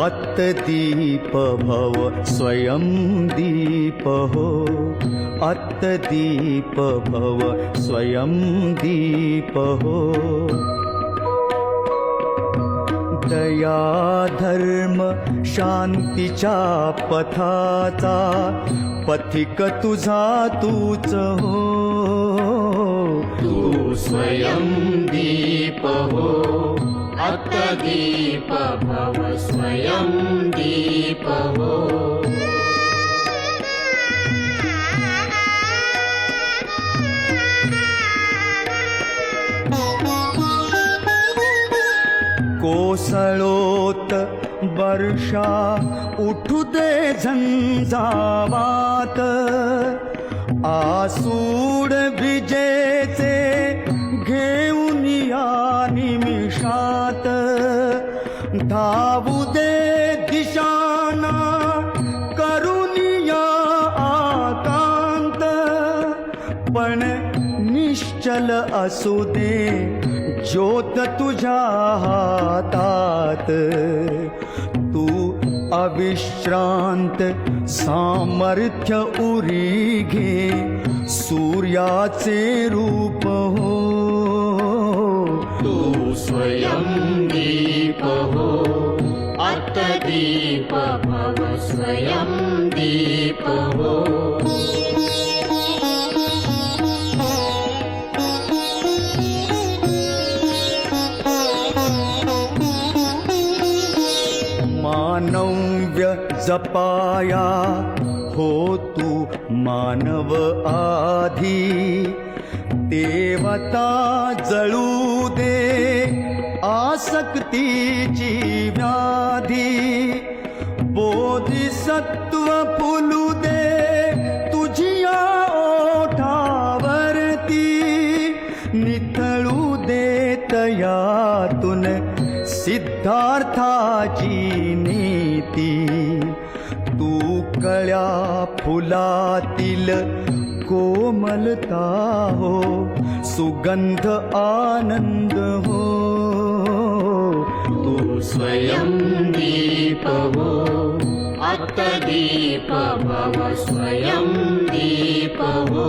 अत्तदीप भव स्वयं दीप हो अत्तदीप भव स्वयं दीप हो दया धर्म शांतीच्या पथाचा पथिक तुझा तूच हो। तू स्वयं दीप हो अत्तदीप भव स्वयं दीप हो कोसळोत वर्षा उठुते झंझावात आसू निमिषात धावू दे दिशाना करुनिया आकांत. पण निश्चल असू दे ज्योत तुझ्या हातात. तू अविश्रांत सामर्थ्य उरी घे सूर्याचे रूप हो. स्वयं दीप हो अत्तदीप भव स्वयं दीप मानव्य जपाया हो तू मानव आधी देवता जळू दे आसक्तीची व्याधी. बोधिसत्व फुलू दे तुझिया ओठावरती. निथळू दे तयातून सिद्धार्थाची नीती. तू कळ्या फुलातील कोमलता हो सुगंध आनंद हो। तू स्वयं दीप हो अत्तदीप भव स्वयं दीप हो।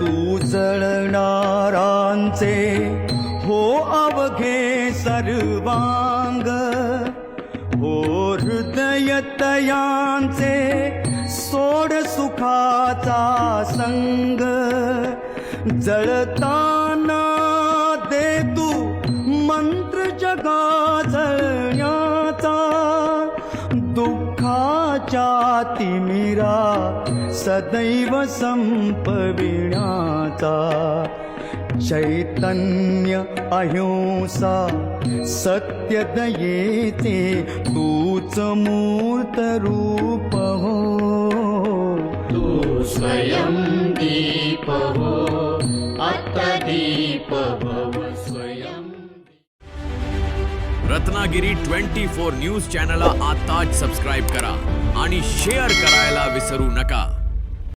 तू जळणारांचे सर्वांग हो हृदयतयांचे सोड सुखाचा संग. जळताना दे तू मंत्र जगा जळण्याचा. दुःखाच्या तिमिरा सदैव संपविण्याचा. चैतन्य अहिंसा सत्य दयेचे तूच मूर्त रूप हो। तू स्वयं दीप हो अत्तदीप भव स्वयं रत्नागिरी ट्वेंटी फोर न्यूज चॅनलला आताच सबस्क्राईब करा आणि शेअर करायला विसरू नका.